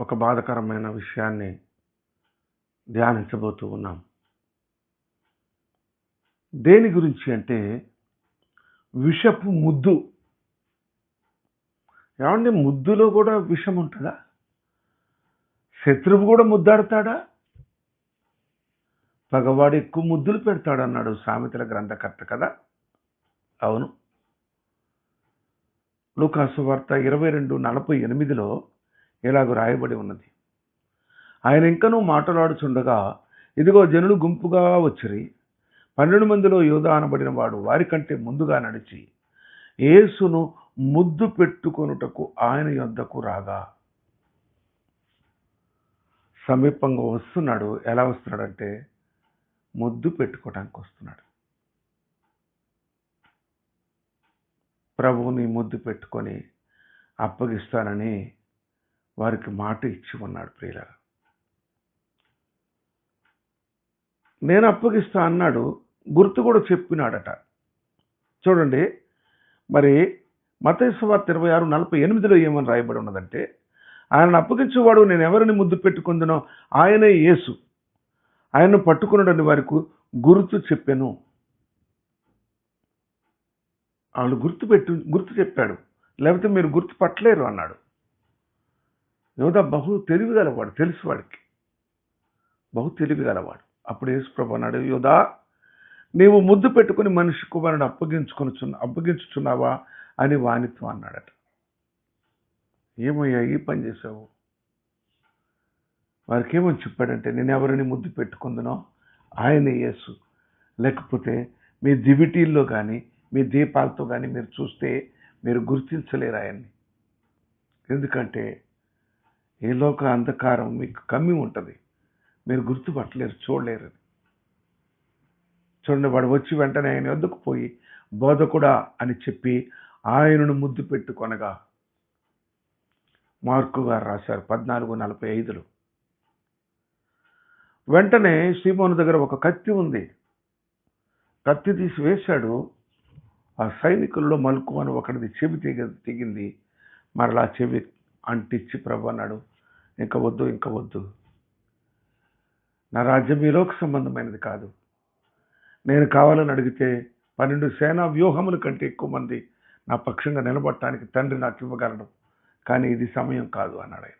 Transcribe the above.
ఒక బాధకరమైన విషయాన్ని ధ్యానించబోతూ ఉన్నాం. దేని గురించి అంటే విషపు ముద్దు. ఏమండి ముద్దులో కూడా విషం ఉంటుందా? శత్రువు కూడా ముద్దాడతాడా? పగవాడు ఎక్కువ ముద్దులు పెడతాడు అన్నాడు సామెతల గ్రంథకర్త కదా? అవును. లూకాసు వార్త ఇరవై రెండు నలభై ఎనిమిదిలో ఇలాగ రాయబడి ఉన్నది. ఆయన ఇంకనూ మాట్లాడుచుండగా ఇదిగో జనులు గుంపుగా వచ్చిరి పన్నెండు మందిలో యోధ అనబడిన వాడు వారికంటే ముందుగా నడిచి యేసును ముద్దు పెట్టుకొనుటకు ఆయన యొద్దకు రాగా. సమీపంగా వస్తున్నాడు. ఎలా వస్తున్నాడంటే ముద్దు పెట్టుకోవడానికి వస్తున్నాడు. ప్రభువుని ముద్దు పెట్టుకొని అప్పగిస్తానని వారికి మాట ఇచ్చి ఉన్నాడు ప్రియుల నేను అప్పగిస్తా అన్నాడు గుర్తు కూడా చెప్పినాడట. చూడండి మరి మతేశ్వార్త ఇరవై ఆరు నలభై ఎనిమిదిలో ఏమని రాయబడి ఉన్నదంటే ఆయన అప్పగించేవాడు నేను ఎవరిని ముద్దు పెట్టుకుందునో ఆయనే యేసు. ఆయన్ను పట్టుకున్నాడని వారికి గుర్తు చెప్పాను. వాళ్ళు గుర్తు పెట్టు గుర్తు చెప్పాడు. లేకపోతే మీరు గుర్తు పట్టలేరు అన్నాడు. యోధ బహు తెలివి గలవాడు తెలుసు వాడికి. బహు తెలివి గలవాడు. అప్పుడు యేసుప్రభు అన్నాడు యోధా నీవు ముద్దు పెట్టుకుని మనిషి కుమారుని అప్పగించుకొని అప్పగించుచున్నావా? అని వానితో అన్నాడట. ఏమయ్యా ఈ పని చేసావు వారికి ఏమని చెప్పాడంటే నేను ఎవరిని ముద్దు పెట్టుకుందునో ఆయన యేసు. లేకపోతే మీ దివిటీల్లో కానీ మీ దీపాలతో కానీ మీరు చూస్తే మీరు గుర్తించలేరు ఆయన్ని. ఎందుకంటే ఏ లోక అంధకారం మీకు కమ్మి ఉంటుంది. మీరు గుర్తుపట్టలేరు చూడలేరు చూడండి వాడు వచ్చి వెంటనే ఆయన వద్దకు పోయి బోధకుడా అని చెప్పి ఆయనను ముద్దు పెట్టుకొనగా మార్కు గారు రాశారు పద్నాలుగు నలభై ఐదులో. వెంటనే శ్రీమోని దగ్గర ఒక కత్తి ఉంది. కత్తి తీసి వేశాడు. ఆ సైనికుల్లో మలుకు అని ఒకటిది చెవి తెగ తెగింది. మరలా చెవి అంటించి ప్రభు అన్నాడు. ఇంకా వద్దు ఇంకా వద్దు. నా రాజ్యం ఈలోకి సంబంధమైనది కాదు. నేను కావాలని అడిగితే పన్నెండు సేనా వ్యూహముల కంటే ఎక్కువ మంది నా పక్షంగా నిలబడటానికి తండ్రి నాకు ఇవ్వగలడు కానీ ఇది సమయం కాదు అన్నాడు ఆయన.